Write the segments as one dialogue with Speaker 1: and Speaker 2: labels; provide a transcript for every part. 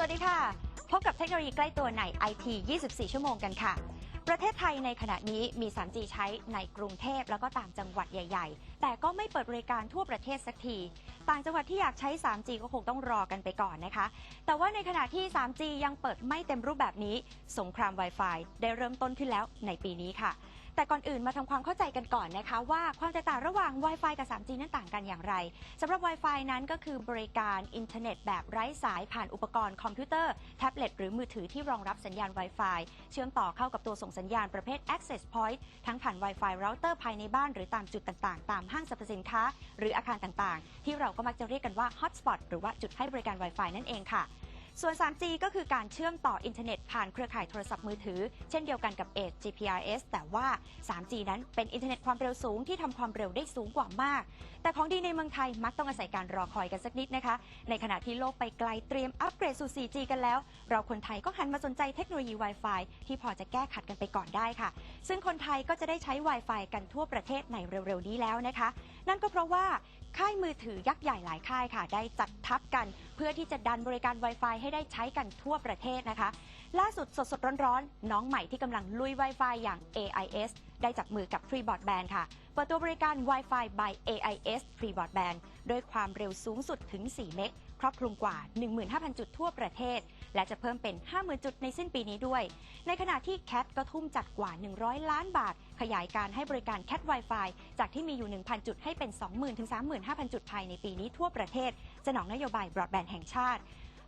Speaker 1: วัสดีค่ะ พบกับเทคโนโลยีใกล้ตัวใน IT 24 ชั่วโมงกันค่ะ ประเทศไทยในขณะนี้มี 3G ใช้ในกรุงเทพแล้วก็ต่างจังหวัดใหญ่ ๆ แต่ก็ไม่เปิดบริการทั่วประเทศสักที ต่างจังหวัดที่อยากใช้ 3G ก็คงต้องรอกันไปก่อนนะคะ แต่ว่าในขณะที่ 3G ยังเปิดไม่เต็มรูปแบบนี้ สงคราม Wi-Fi ได้เริ่มต้นขึ้นแล้วในปีนี้ค่ะ แต่ก่อนอื่นมาทำความเข้าใจกันก่อนนะคะ ว่าความแตกต่างระหว่าง Wi-Fi กับ 3G นั้นต่างกันอย่างไรสำหรับ Wi-Fi นั้นก็คือบริการอินเทอร์เน็ตแบบไร้สายผ่านอุปกรณ์คอมพิวเตอร์แท็บเล็ตหรือมือถือที่รองรับสัญญาณ Wi-Fi เชื่อมต่อเข้ากับตัวส่งสัญญาณประเภท Access Point ทั้งผ่าน Wi-Fi router ภายในบ้านหรือตามจุดต่างๆ ตามห้างสรรพสินค้า หรืออาคารต่างๆ ที่เราก็มักจะเรียกกันว่า Hotspot หรือว่าจุดให้บริการ Wi-Fi นั่นเองค่ะ ส่วน 3G ก็คือการเชื่อมต่ออินเทอร์เน็ตผ่านเครือข่ายโทรศัพท์มือถือ เช่นเดียวกันกับ Edge GPRS แต่ว่า 3G นั้นเป็นอินเทอร์เน็ตความเร็วสูงที่ทำความเร็วได้สูงกว่ามาก แต่ของดีในเมืองไทยมักต้องอาศัยการรอคอยกันสักนิดนะคะ ในขณะที่โลกไปไกลเตรียมอัปเกรดสู่ 4G กันแล้ว เราคนไทยก็หันมาสนใจเทคโนโลยี Wi-Fi ที่พอจะแก้ขัดกันไปก่อนได้ค่ะ ซึ่งคนไทยก็จะได้ใช้ Wi-Fi กันทั่วประเทศในเร็วๆนี้แล้วนะคะ นั่นก็เพราะว่าค่ายมือถือยักษ์ใหญ่หลายค่ายค่ะ ได้จัดทับกัน พื่อที่จะดันบริการ Wi-Fi ให้ได้ใช้กันทั่วประเทศนะคะ ล่าสุดสดๆร้อนๆ น้องใหม่ที่กำลังลุย Wi-Fi อย่าง AIS ได้จับมือกับ Free Broadband ค่ะ เปิดตัวบริการ Wi-Fi by AIS Free Broadband โดยความเร็วสูงสุดถึง 4 เมกครอบคลุมกว่า 15,000 จุดทั่วประเทศ และจะเพิ่มเป็น 50,000 จุดในสิ้นปีนี้ด้วย ในขณะที่ CAT ก็ทุ่มจัดกว่า 100 ล้านบาท ขยายการให้บริการ CAT Wi-Fi จากที่มีอยู่ 1,000 จุดให้เป็น 20,000 ถึง 35,000 จุดภายในปีนี้ทั่วประเทศ สนองนโยบาย Broadband แห่งชาติ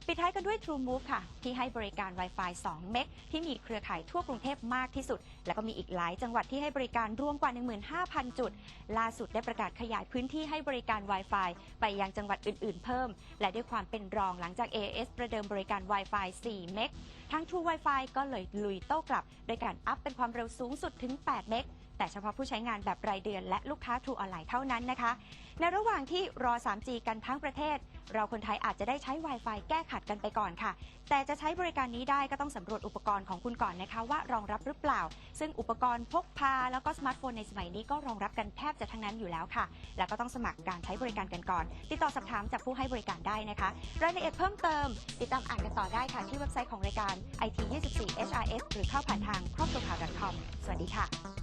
Speaker 1: ปิดท้ายกันด้วย True Move ค่ะ ที่ให้บริการ Wi-Fi 2 เมกที่มีเครือข่ายทั่วกรุงเทพมากที่สุด แล้วก็มีอีกหลายจังหวัดที่ให้บริการรวมกว่า 15,000 จุด ล่าสุดได้ประกาศขยายพื้นที่ให้บริการ Wi-Fi ไปยังจังหวัดอื่นๆ เพิ่ม และด้วยความเป็นรองหลังจาก AS ประเดิมบริการ Wi-Fi 4 เมกทั้ง True Wi-Fi ก็เลยลุยโต้กลับ โดยการอัพเป็นความเร็วสูงสุดถึง 8 เมก แต่เฉพาะผู้ใช้งานแบบรายเดือนและลูกค้า True ออนไลน์เท่านั้นนะคะ ในระหว่างที่รอ 3G กันทั้งประเทศ เราคนไทยอาจจะได้ใช้ Wi-Fi แก้ขัดกันไปก่อนค่ะ แต่จะใช้บริการนี้ได้ก็ต้องสำรวจอุปกรณ์ของคุณก่อนนะคะ ว่ารองรับหรือเปล่า ซึ่งอุปกรณ์พกพาแล้วก็สมาร์ทโฟนในสมัยนี้ก็รองรับกันแทบจะทั้งนั้นอยู่แล้วค่ะ แล้วก็ต้องสมัครการใช้บริการกันก่อน ติดต่อสอบถามจากผู้ให้บริการได้นะคะ รายละเอียดเพิ่มเติม ติดตามอ่านกันต่อได้ค่ะที่เว็บไซต์ของรายการ IT24 HRS หรือเข้าผ่านทางครอบครัวข่าว .com สวัสดีค่ะ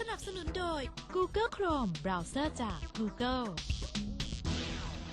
Speaker 2: สนับสนุนโดย Google Chrome เบราว์เซอร์จาก Google